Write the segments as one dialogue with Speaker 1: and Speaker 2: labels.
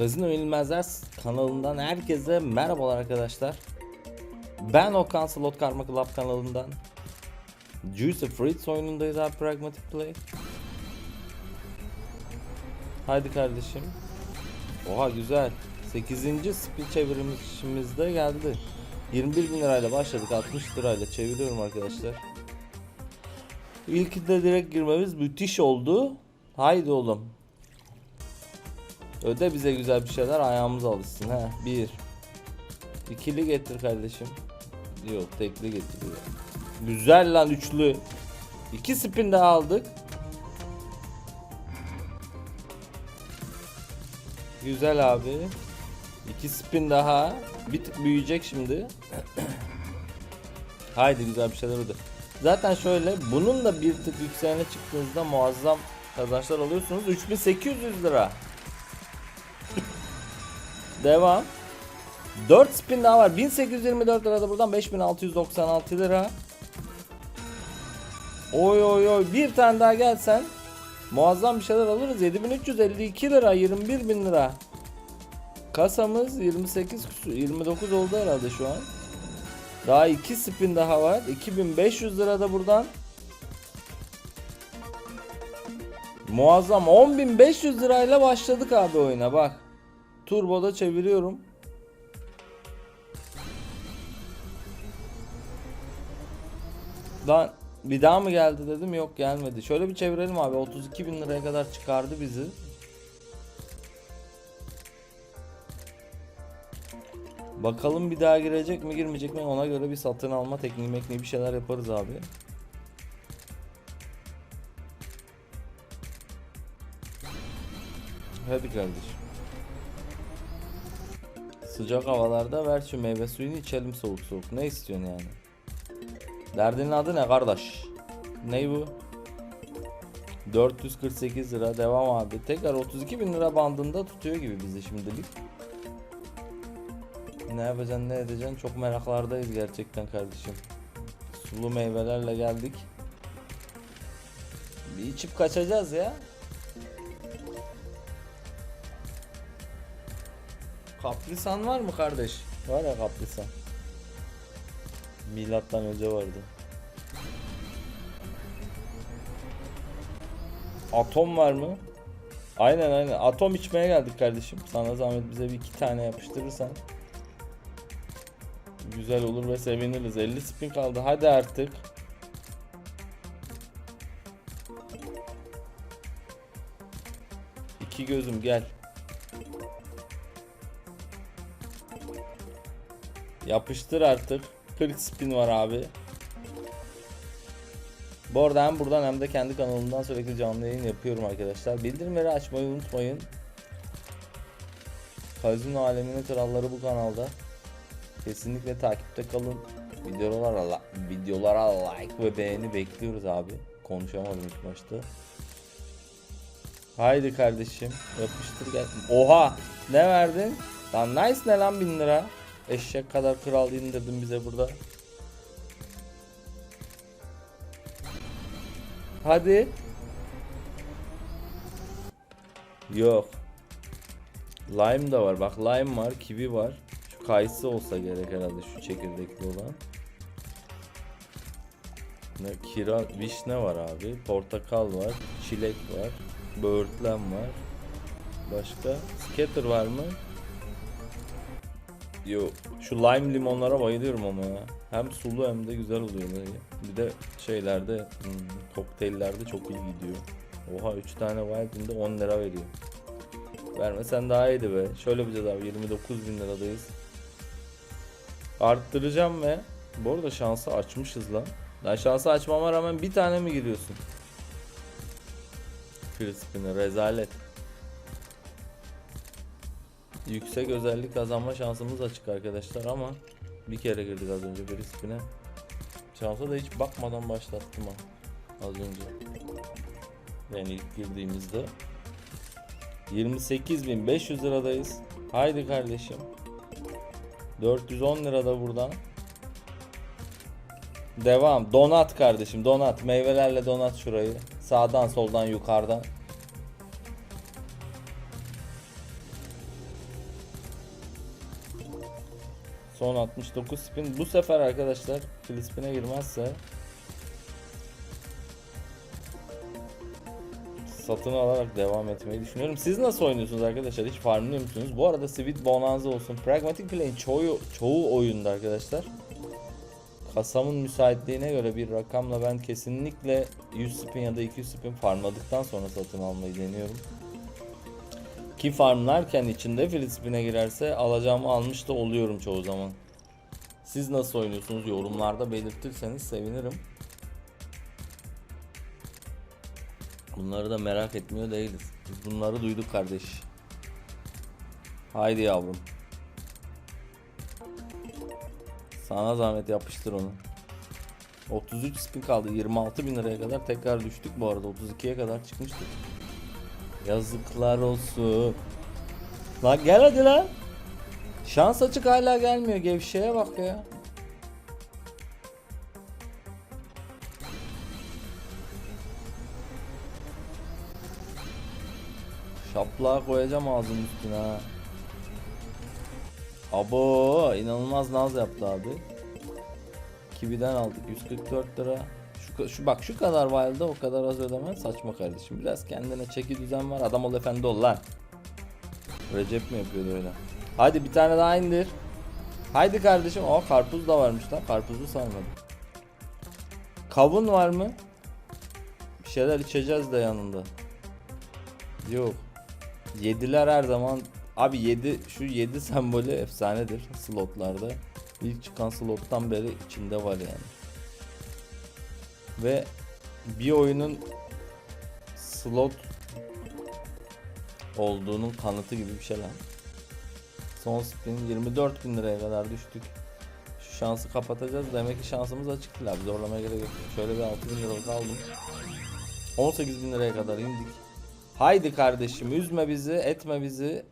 Speaker 1: Gazino Yenilmezler kanalından herkese merhabalar arkadaşlar. Ben Okan Slot Karma Club kanalından. Juicy Fruits oyunundayız abi Pragmatic Play. Haydi kardeşim. Oha güzel. 8. speed çevirimimizde geldi. 21 bin lirayla başladık 60 lirayla çeviriyorum arkadaşlar. İlkinde direkt girmemiz müthiş oldu. Haydi oğlum. Öde bize güzel bir şeyler ayağımız alışsın ha. Bir. İkili getir kardeşim. Yok tekli getiriyor. Güzel lan üçlü. İki spin daha aldık. Güzel abi. İki spin daha. Bir tık büyüyecek şimdi. Haydi güzel bir şeyler oldu. Zaten şöyle bunun da bir tık yükseğine çıktığınızda muazzam kazançlar alıyorsunuz. 3800 lira. Devam. 4 spin daha var. 1824 lira da buradan 5696 lira. Oy oy oy bir tane daha gelsen muazzam bir şeyler alırız. 7352 lira 21 bin lira. Kasamız 28 küsur 29 oldu herhalde şu an. Daha 2 spin daha var. 2500 lira da buradan. Muazzam 10500 lirayla başladık abi oyuna bak. Turbo'da çeviriyorum. Lan bir daha mı geldi dedim yok gelmedi. Şöyle bir çevirelim abi 32 bin liraya kadar çıkardı bizi. Bakalım bir daha girecek mi girmeyecek mi ona göre bir satın alma tekniği mekniği bir şeyler yaparız abi. Hadi kardeşim. Sıcak havalarda ver şu meyve suyunu içelim soğuk soğuk. Ne istiyorsun yani? Derdinin adı ne kardeş? Ney bu? 448 lira devam abi. Tekrar 32 bin lira bandında tutuyor gibi bizi şimdilik. Ne yapacaksın ne edeceksin çok meraklardayız gerçekten kardeşim. Sulu meyvelerle geldik. Bir içip kaçacağız ya. Kaprisan var mı kardeş? Var ya kaprisan. Milattan önce vardı. Atom var mı? Aynen aynen. Atom içmeye geldik kardeşim. Sana zahmet bize bir iki tane yapıştırırsan. Güzel olur ve seviniriz. 50 spin kaldı. Hadi artık. İki gözüm gel. Yapıştır artık. 40 spin var abi. Bu arada hem buradan hem de kendi kanalımdan sürekli canlı yayın yapıyorum arkadaşlar. Bildirimleri açmayı unutmayın. Kazino aleminin kralları bu kanalda. Kesinlikle takipte kalın. Videolara, videolara like ve beğeni bekliyoruz abi. Konuşamadım ilk başta. Haydi kardeşim yapıştır gel. Oha ne verdin? Lan nice ne lan 1000 lira. Eşek kadar kral indirdin bize burada. Hadi. Yok. Lime da var. Bak lime var, kivi var. Şu kayısı olsa gerek herhalde şu çekirdekli olan. Ne kira vişne var abi. Portakal var, çilek var, böğürtlen var. Başka scatter var mı? Yo, şu lime limonlara bayılıyorum ama ya. Hem sulu hem de güzel oluyor. Bir de şeylerde, hmm, kokteyllerde çok iyi gidiyor. Oha 3 tane Wild'inde 10 lira veriyor. Vermesen daha iyiydi be. Şöyle yapacağız abi 29 bin liradayız. Arttıracağım ve bu arada şansı açmışız lan. Lan şansı açmama rağmen bir tane mi giriyorsun? Free spinner rezalet. Yüksek özellik kazanma şansımız açık arkadaşlar ama bir kere girdik az önce bir spine. Şansa da hiç bakmadan başlattım ha az önce. Yani ilk girdiğimizde. 28.500 liradayız. Haydi kardeşim. 410 lira da buradan. Devam. Donat kardeşim. Donat. Meyvelerle donat şurayı. Sağdan soldan yukarıdan. Son 69 spin. Bu sefer arkadaşlar Filispin'e girmezse satın alarak devam etmeyi düşünüyorum. Siz nasıl oynuyorsunuz arkadaşlar? Hiç farmlıyor musunuz? Bu arada Sweet Bonanza olsun. Pragmatic Play'in çoğu, çoğu oyunda arkadaşlar. Kasamın müsaitliğine göre bir rakamla ben kesinlikle 100 spin ya da 200 spin farmladıktan sonra satın almayı deniyorum. Ki farmlarken içinde Filispin'e girerse alacağımı almış da oluyorum çoğu zaman. Siz nasıl oynuyorsunuz yorumlarda belirtirseniz sevinirim. Bunları da merak etmiyor değiliz. Biz bunları duyduk kardeş. Haydi yavrum. Sana zahmet yapıştır onu. 33 spin kaldı. 26 bin liraya kadar tekrar düştük bu arada. 32'ye kadar çıkmıştık. Yazıklar olsun. Lan gel hadi lan. Şans açık hala gelmiyor. Gevşeye bak ya. Şaplığa koyacağım ağzının üstüne ha. Abo inanılmaz naz yaptı abi. Kivi'den aldık 144 lira. Şu, şu bak şu kadar wild'da o kadar az ödeme saçma kardeşim. Biraz kendine çeki düzen var. Adam ol efendi ol lan. Recep mi yapıyordu öyle? Hadi bir tane daha indir. Haydi kardeşim. Aa karpuz da varmış lan. Karpuzu sarmadım. Kavun var mı? Bir şeyler içeceğiz de yanında. Yok. Yediler her zaman. Abi 7 şu 7 sembolü efsanedir slotlarda. İlk çıkan slottan beri içinde var yani. Ve bir oyunun slot olduğunun kanıtı gibi bir şey lan. Son spin 24 bin liraya kadar düştük. Şu şansı kapatacağız. Demek ki şansımız açık değil abi. Zorlamaya gerek yok. Şöyle bir 6 bin liralık aldım. 18 bin liraya kadar indik. Haydi kardeşim üzme bizi, etme bizi.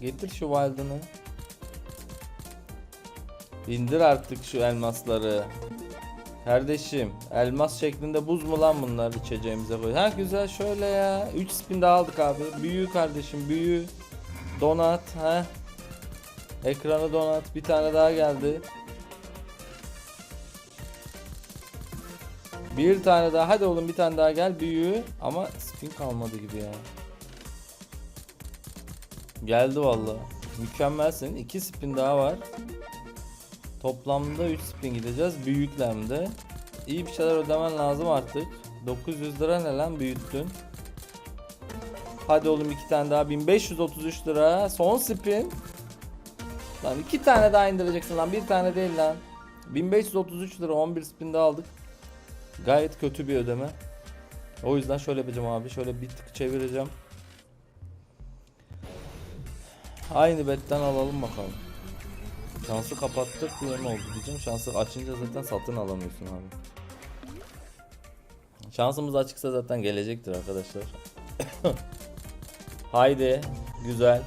Speaker 1: Getir şu wild'ını. İndir artık şu elmasları. Kardeşim elmas şeklinde buz mu lan bunlar içeceğimize koy. Ha güzel şöyle ya. 3 spin daha aldık abi. Büyü kardeşim büyü. Donat ha. Ekranı donat. Bir tane daha geldi. Bir tane daha. Hadi oğlum bir tane daha gel. Büyü. Ama spin kalmadı gibi ya. Geldi valla. Mükemmelsin. 2 spin daha var. Toplamda 3 spin gideceğiz. Büyüklemde. İyi bir şeyler ödemen lazım artık. 900 lira ne lan büyüttün. Hadi oğlum iki tane daha 1533 lira. Son spin. Lan iki tane daha indireceksin lan. Bir tane değil lan. 1533 lira 11 spin daha aldık. Gayet kötü bir ödeme. O yüzden şöyle yapacağım abi. Şöyle bir tık çevireceğim. Aynı betten alalım bakalım. Şansı kapattık diye mi oldu diyeceğim. Şansı açınca zaten satın alamıyorsun abi. Şansımız açıksa zaten gelecektir arkadaşlar. Haydi. Güzel.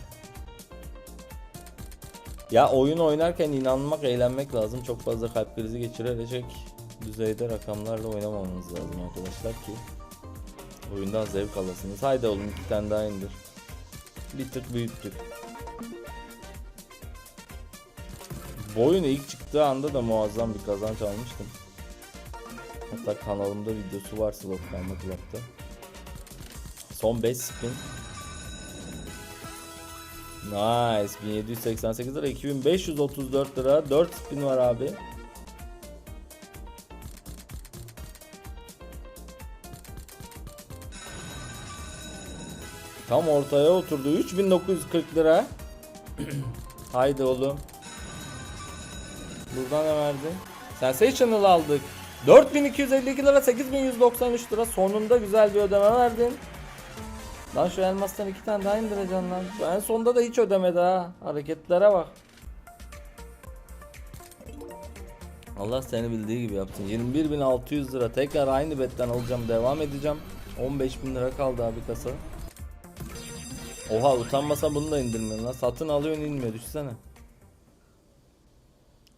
Speaker 1: Ya oyun oynarken inanmak, eğlenmek lazım. Çok fazla kalp krizi geçirecek düzeyde rakamlarla oynamamanız lazım arkadaşlar ki oyundan zevk alasınız. Haydi oğlum iki tane daha indir. Bir tık büyüttük. Bu oyun ilk çıktığı anda da muazzam bir kazanç almıştım. Hatta kanalımda videosu var Slot Karma Club'da. Son 5 spin. Nice. 1788 lira, 2534 lira. 4 spin var abi. Tam ortaya oturdu. 3940 lira. Haydi oğlum. Buradan ne verdi? Sensational aldık. 4252 lira 8193 lira sonunda güzel bir ödeme verdin. Lan şu elmastan iki tane daha indireceksin lan. En sonda da hiç ödemedi ha. Hareketlere bak. Allah seni bildiği gibi yapsın. 21.600 lira tekrar aynı betten alacağım devam edeceğim. 15.000 lira kaldı abi kasa. Oha utanmasa bunu da indirmiyorsun lan. Satın alıyorsun inmiyor düşsene.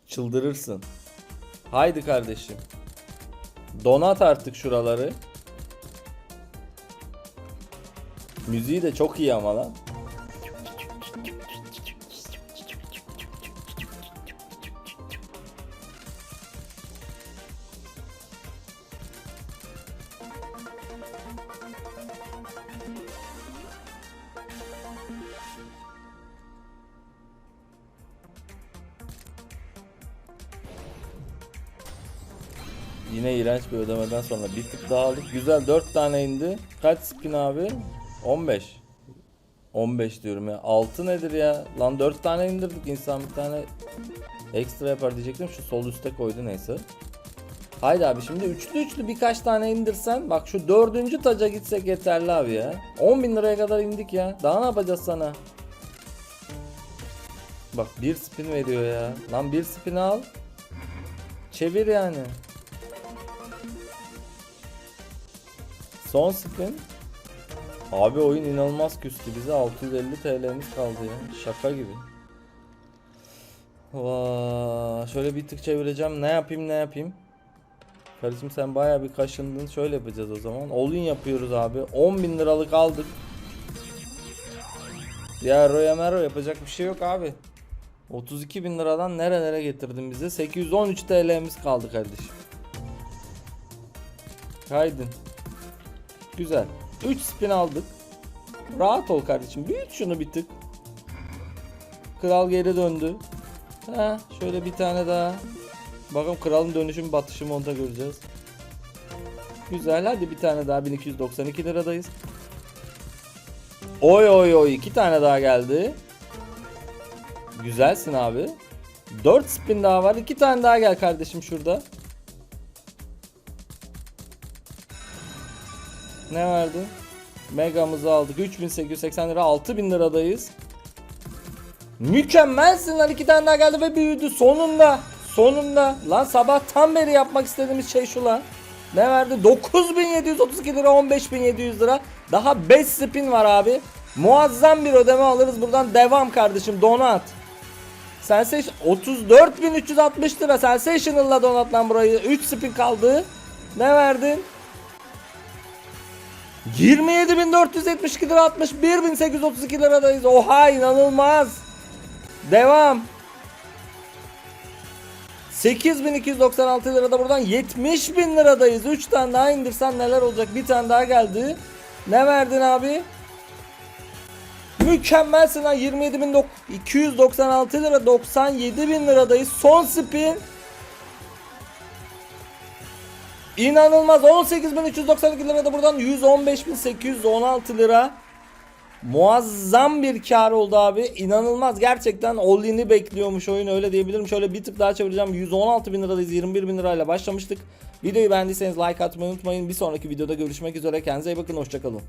Speaker 1: Çıldırırsın. Haydi kardeşim. Donat artık şuraları. Müziği de çok iyi ama lan. Yine iğrenç bir ödemeden sonra bir tık daha aldık. Güzel 4 tane indi. Kaç spin abi? 15. 15 diyorum ya. 6 nedir ya? Lan 4 tane indirdik insan bir tane ekstra yapar diyecektim. Şu sol üste koydu neyse. Haydi abi şimdi üçlü üçlü birkaç tane indirsen bak şu dördüncü taca gitsek yeterli abi ya. 10 bin liraya kadar indik ya. Daha ne yapacağız sana? Bak bir spin veriyor ya. Lan bir spin al. Çevir yani. Son spin. Abi oyun inanılmaz küstü bize 650 TL'miz kaldı ya. Şaka gibi. Vaa, şöyle bir tık çevireceğim. Ne yapayım ne yapayım? Kardeşim sen bayağı bir kaşındın. Şöyle yapacağız o zaman. All-in yapıyoruz abi. 10 bin liralık aldık. Ya Roya Mero yapacak bir şey yok abi. 32 bin liradan nerelere getirdin bize? 813 TL'miz kaldı kardeşim. Haydin. Güzel. 3 spin aldık. Rahat ol kardeşim. Büyüt şunu bir tık. Kral geri döndü. Ha, şöyle bir tane daha. Bakalım kralın dönüşü mü batışı mı onu da göreceğiz. Güzel hadi bir tane daha 1292 liradayız. Oy oy oy iki tane daha geldi. Güzelsin abi. 4 spin daha var. 2 tane daha gel kardeşim şurada. Ne verdi? Megamızı aldık. 3880 lira 6000 liradayız. Mükemmelsin lan iki tane daha geldi ve büyüdü sonunda. Sonunda. Lan sabahtan beri yapmak istediğimiz şey şu lan. Ne verdi? 9732 lira 15700 lira. Daha 5 spin var abi. Muazzam bir ödeme alırız buradan. Devam kardeşim donat. Sensation 34360 lira Sensational'la donat lan burayı. 3 spin kaldı. Ne verdin? 27.472 lira 61.832 liradayız. Oha inanılmaz. Devam. 8296 lirada buradan 70 bin liradayız. 3 tane daha indirsen neler olacak? Bir tane daha geldi. Ne verdin abi? Mükemmelsin lan 27.296 lira 97 bin liradayız. Son spin. İnanılmaz 18.392 lirada buradan 115.816 lira. Muazzam bir kar oldu abi. İnanılmaz gerçekten all-in'i bekliyormuş oyun öyle diyebilirim. Şöyle bir tık daha çevireceğim. 116 bin liradayız 21 bin lirayla başlamıştık. Videoyu beğendiyseniz like atmayı unutmayın. Bir sonraki videoda görüşmek üzere. Kendinize iyi bakın. Hoşçakalın.